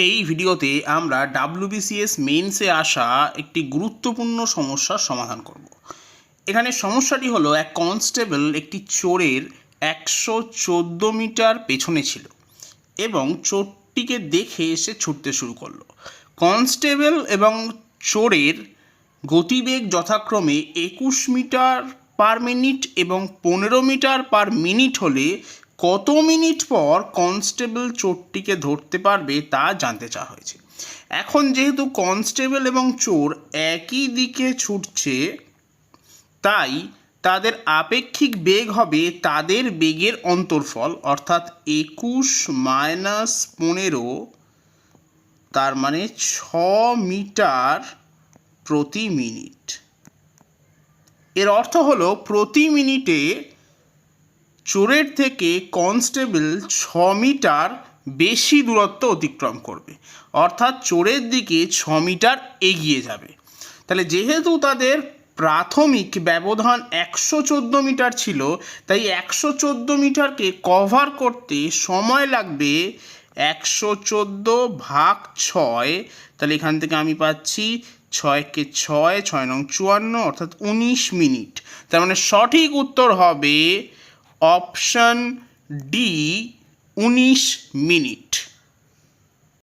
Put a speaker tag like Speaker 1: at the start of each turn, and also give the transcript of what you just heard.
Speaker 1: এই ভিডিওতে আমরা ডাব্লিউবিসিএস মেন্সে আসা একটি গুরুত্বপূর্ণ সমস্যার সমাধান করব। এখানে সমস্যাটি হলো এক কনস্টেবল একটি চোরের একশো চোদ্দ মিটার পেছনে ছিল এবং চোরটিকে দেখে এসে ছুটতে শুরু করল। কনস্টেবল এবং চোরের গতিবেগ যথাক্রমে একুশ মিটার পার মিনিট এবং পনেরো মিটার পার মিনিট হলে কত মিনিট পর কনস্টেবল চোরটিকে ধরতে পারবে তা জানতে চাওয়া হয়েছে। এখন যেহেতু কনস্টেবল এবং চোর একই দিকে ছুটছে, তাই তাদের আপেক্ষিক বেগ হবে তাদের বেগের অন্তর্ফল, অর্থাৎ একুশ মাইনাস পনেরো, তার মানে ছ মিটার প্রতি মিনিট। এর অর্থ হলো প্রতি মিনিটে চোরের থেকে কনস্টেবল ছ মিটার বেশি দূরত্ব অতিক্রম করবে। অর্থাৎ চোরের দিকে ছ মিটার এগিয়ে যাবে। তাহলে যেহেতু তাদের প্রাথমিক ব্যবধান একশো চোদ্দ মিটার ছিল, তাই একশো চোদ্দ মিটারকে কভার করতে সময় লাগবে একশো চোদ্দ ভাগ ছয়। তাহলে এখান থেকে আমি পাচ্ছি ছয়কে ছয় ছয় নং চুয়ান্ন, অর্থাৎ উনিশ মিনিট। তার মানে সঠিক উত্তর হবে অপশন ডি উনিশ মিনিট।